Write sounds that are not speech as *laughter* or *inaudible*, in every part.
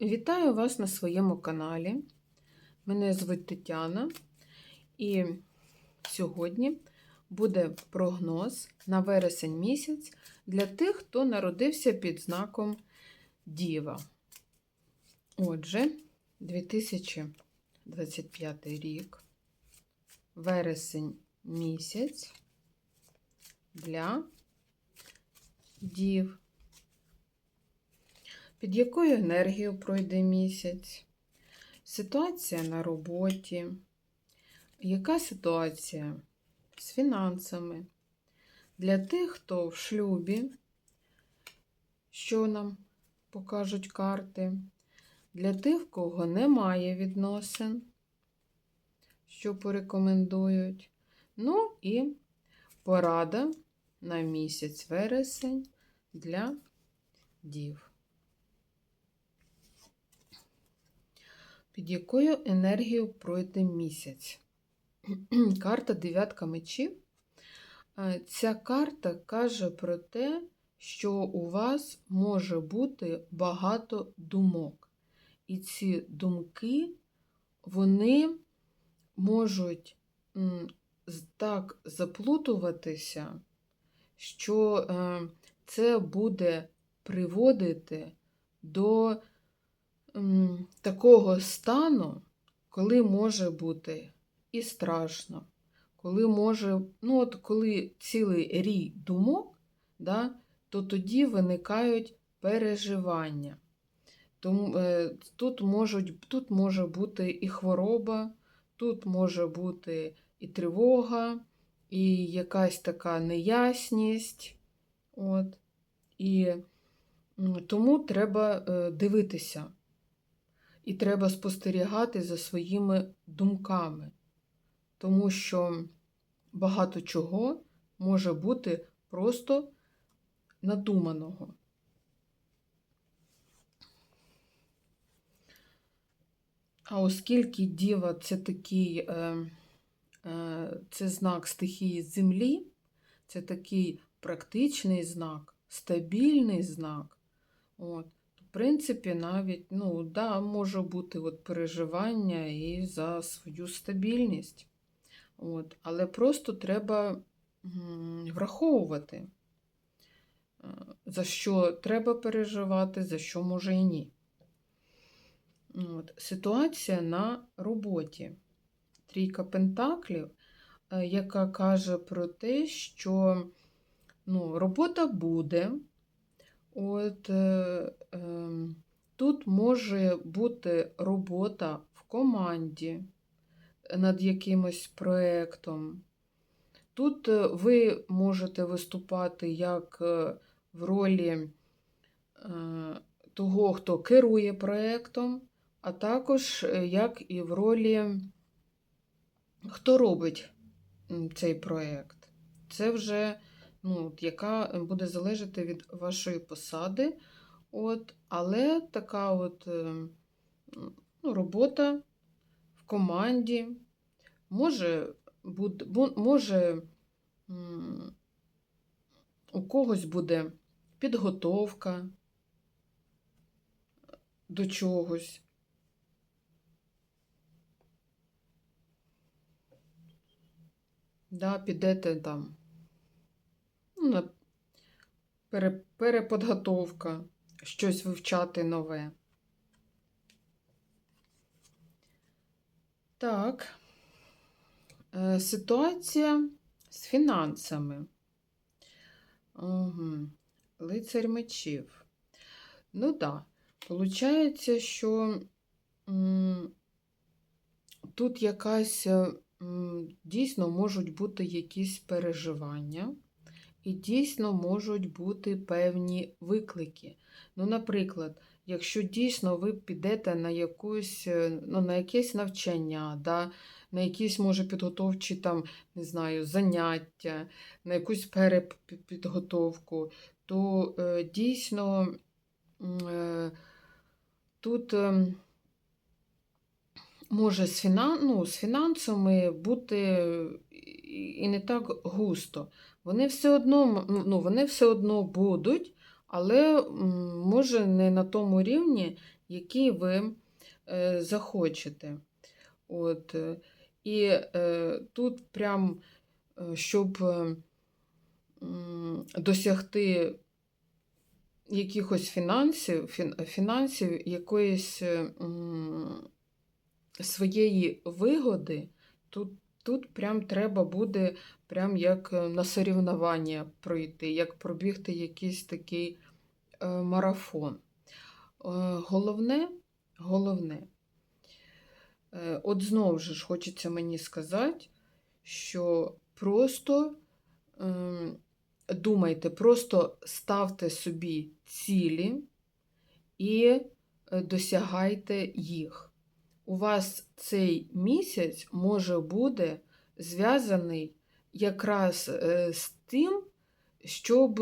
Вітаю вас на своєму каналі. Мене звуть Тетяна, і сьогодні буде прогноз на вересень місяць для тих, хто народився під знаком Діва. Отже, 2025 рік, вересень місяць для Дів. Під якою енергією пройде місяць? Ситуація на роботі. Яка ситуація з фінансами? Для тих, хто в шлюбі, що нам покажуть карти? Для тих, в кого немає відносин, що порекомендують. Ну і порада на місяць вересень для дів. Під якою енергією пройде місяць? *clears throat* Карта дев'ятка мечів. Е, Ця карта каже про те, що у вас може бути багато думок. І ці думки, вони можуть так заплутуватися, що е, це буде приводити до такого стану, коли може бути і страшно, коли може, ну от коли цілий рій думок, да, то тоді виникають переживання. Тому е, тут, можуть, тут може бути і хвороба, тут може бути і тривога, і якась така неясність. От. І тому треба е, дивитися. І треба спостерігати за своїми думками, тому що багато чого може бути просто надуманого. А оскільки діва це такий е, е, це знак стихії землі, це такий практичний знак, стабільний знак. От, принципі, навіть ну, да, може бути от переживання і за свою стабільність. От, але просто треба враховувати, е, за що треба переживати, за що може і ні. От, ситуація на роботі. Трійка Пентаклів, е, яка каже про те, що ну, робота буде. От е, е, тут може бути робота в команді над якимось проєктом. Тут е, ви можете виступати як е, в ролі е, того, хто керує проєктом, а також як і в ролі, хто робить цей проєкт. Це вже ну, от, яка буде залежати від вашої посади. От, але така от е, ну, робота в команді може, буде, може у когось буде підготовка до чогось. Да, підете там на пере- переподготовка, щось вивчати нове. Так, е, ситуація з фінансами. Угу. Лицар мечів. Ну так, да. Получається, що м, тут якась е, м, дійсно можуть бути якісь переживання. І дійсно можуть бути певні виклики. Ну, наприклад, якщо дійсно ви підете на якусь, е, ну, на якесь навчання, да, на якісь, може, підготовчі там, не знаю, заняття, на якусь перепідготовку, то е, дійсно е, тут е, може з, фінан, ну, з фінансами бути і не так густо. Вони все одно, ну, вони все одно будуть, але може не на тому рівні, який ви е, захочете. От. е, І е, тут прям, е, щоб е, досягти якихось фінансів, фін, фінансів якоїсь е, своєї вигоди, тут, тут прям треба буде прям як е, на соревнування пройти, як пробігти якийсь такий е, марафон. Е, головне, головне, от знову ж хочеться мені сказати, що просто ем, думайте, просто ставте собі цілі і досягайте їх. У вас цей місяць може бути зв'язаний якраз е, з тим, щоб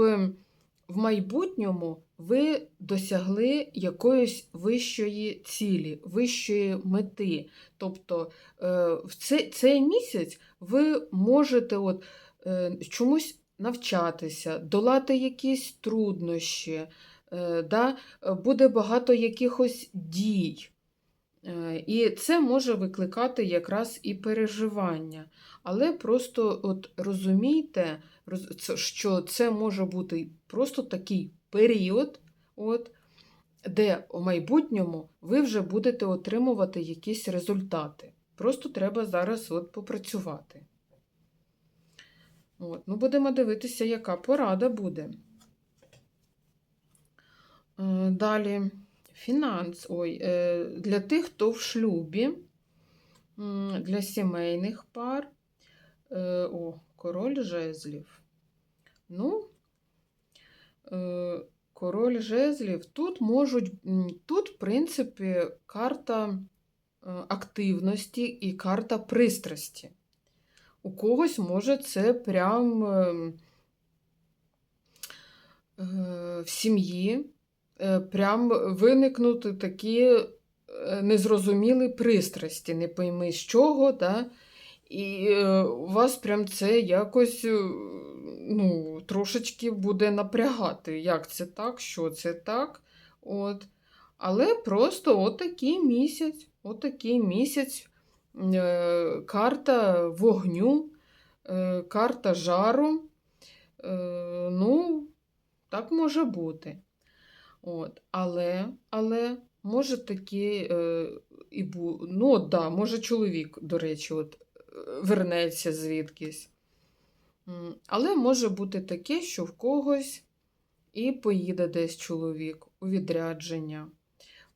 в майбутньому ви досягли якоїсь вищої цілі, вищої мети. Тобто е, в цей, цей місяць ви можете от, е, чомусь навчатися, долати якісь труднощі, да? буде багато якихось дій. Е, І це може викликати якраз і переживання. Але просто от розумійте, що це може бути просто такий період, от, де у майбутньому ви вже будете отримувати якісь результати. Просто треба зараз от попрацювати. От. Ну, будемо дивитися, яка порада буде. Е, Далі фінанс. Ой, е, для тих, хто в шлюбі, для сімейних пар. Е, О, король жезлів. Ну, е, король жезлів. Тут можуть, тут, в принципі, карта активності і карта пристрасті. У когось може це прям ем, в сім'ї прям виникнути такі е, незрозумілі пристрасті, не пойми з чого, да? і е, у вас прям це якось е, ну, трошечки буде напрягати. Як це так, що це так. От. Але просто отакий місяць, отакий місяць. Е, карта вогню, е, карта жару. Е, Ну, так може бути. От. Але, але може такі е, і бу... Ну, от, да, може чоловік, до речі, от, е, вернеться звідкись. Але може бути таке, що в когось і поїде десь чоловік у відрядження.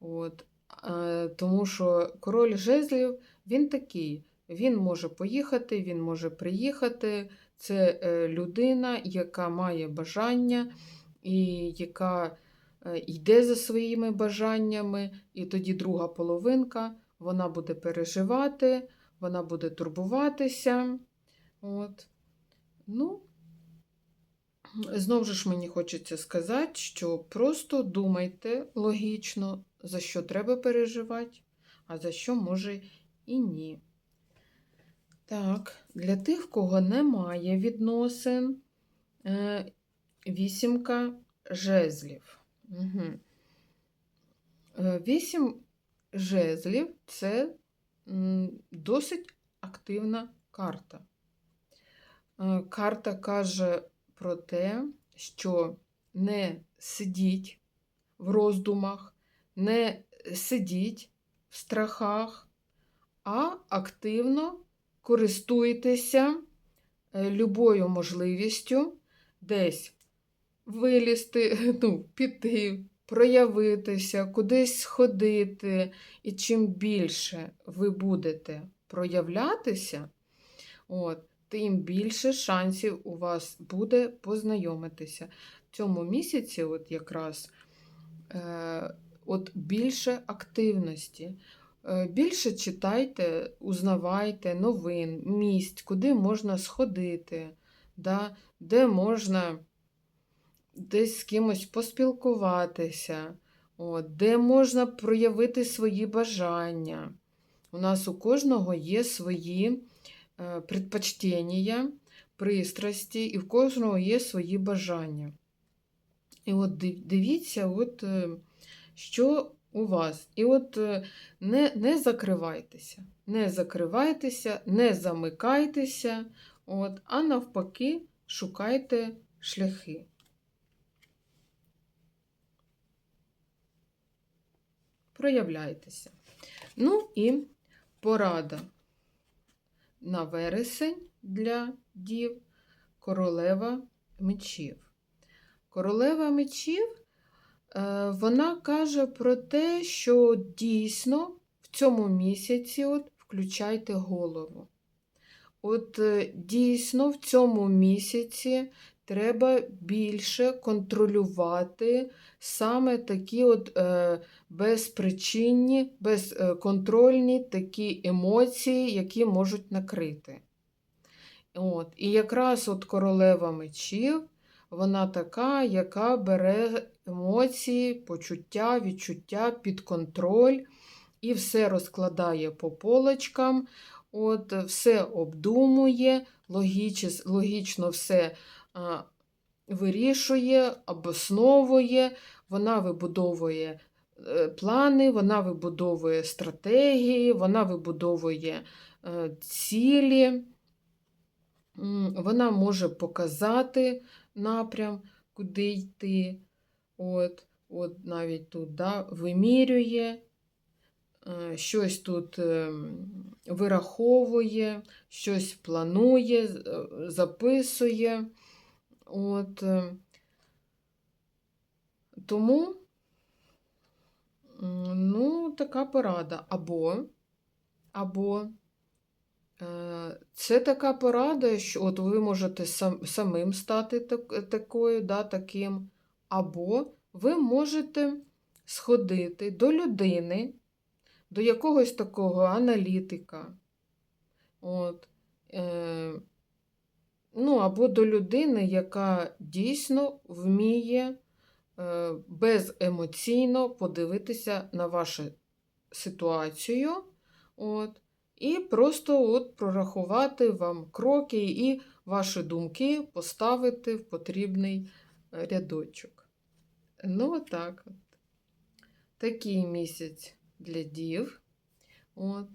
От. Е, Тому що король жезлів він такий. Він може поїхати, він може приїхати. Це е, людина, яка має бажання і яка йде за своїми бажаннями, і тоді друга половинка вона буде переживати, вона буде турбуватися. От. Ну, знову ж мені хочеться сказати, що просто думайте логічно, за що треба переживати, а за що може і ні. Так, для тих, в кого немає відносин, е, вісімка жезлів. Угу. Вісім жезлів це досить активна карта. Е, Карта каже про те, що не сидіть в роздумах, не сидіть в страхах, а активно користуйтеся е, любою можливістю десь вилізти, *laughs* ну, піти, проявитися, кудись сходити. І чим більше ви будете проявлятися, от, тим більше шансів у вас буде познайомитися. В цьому місяці, от якраз, е, от більше активності. Е, Більше читайте, узнавайте новин, місць, куди можна сходити, да, де можна десь з кимось поспілкуватися, от, де можна проявити свої бажання. У нас у кожного є свої е, предпочтення, пристрасті, і в кожного є свої бажання. І от дивіться, от, е, що у вас. І от е, не, не закривайтеся, не закривайтеся, не замикайтеся, от, а навпаки, шукайте шляхи. Проявляйтеся. Ну і порада на вересень для дів королева мечів. Королева мечів е, вона каже про те, що дійсно в цьому місяці от включайте голову. От е, дійсно в цьому місяці треба більше контролювати саме такі от е, безпричинні, безконтрольні такі емоції, які можуть накрити. От. І якраз от королева мечів, вона така, яка бере емоції, почуття, відчуття під контроль і все розкладає по полочкам, от, все обдумує, логіч, логічно все вирішує, обосновує, вона вибудовує е, плани, вона вибудовує стратегії, вона вибудовує е, цілі. Вона може показати напрям, куди йти. От, от навіть тут да, вимірює, е, щось тут вираховує, щось планує, записує. От, е, тому, ну, така порада. Або, або Е, Це така порада, що от ви можете сам, самим стати так, такою, да, таким, або ви можете сходити до людини, до якогось такого аналітика, от, е, ну, або до людини, яка дійсно вміє е, беземоційно подивитися на вашу ситуацію. От, і просто от прорахувати вам кроки і ваші думки поставити в потрібний е, рядочок. Ну, отак от. Такий місяць для дів. От.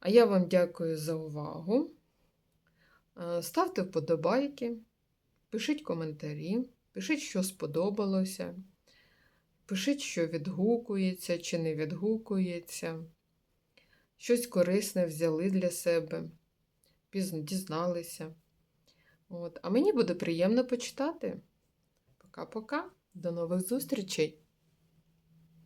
А я вам дякую за увагу. Е, Ставте вподобайки, пишіть коментарі, пишіть, що сподобалося, пишіть, що відгукується чи не відгукується щось корисне взяли для себе, пізно дізналися. От. А мені буде приємно почитати. Пока-пока, до нових зустрічей!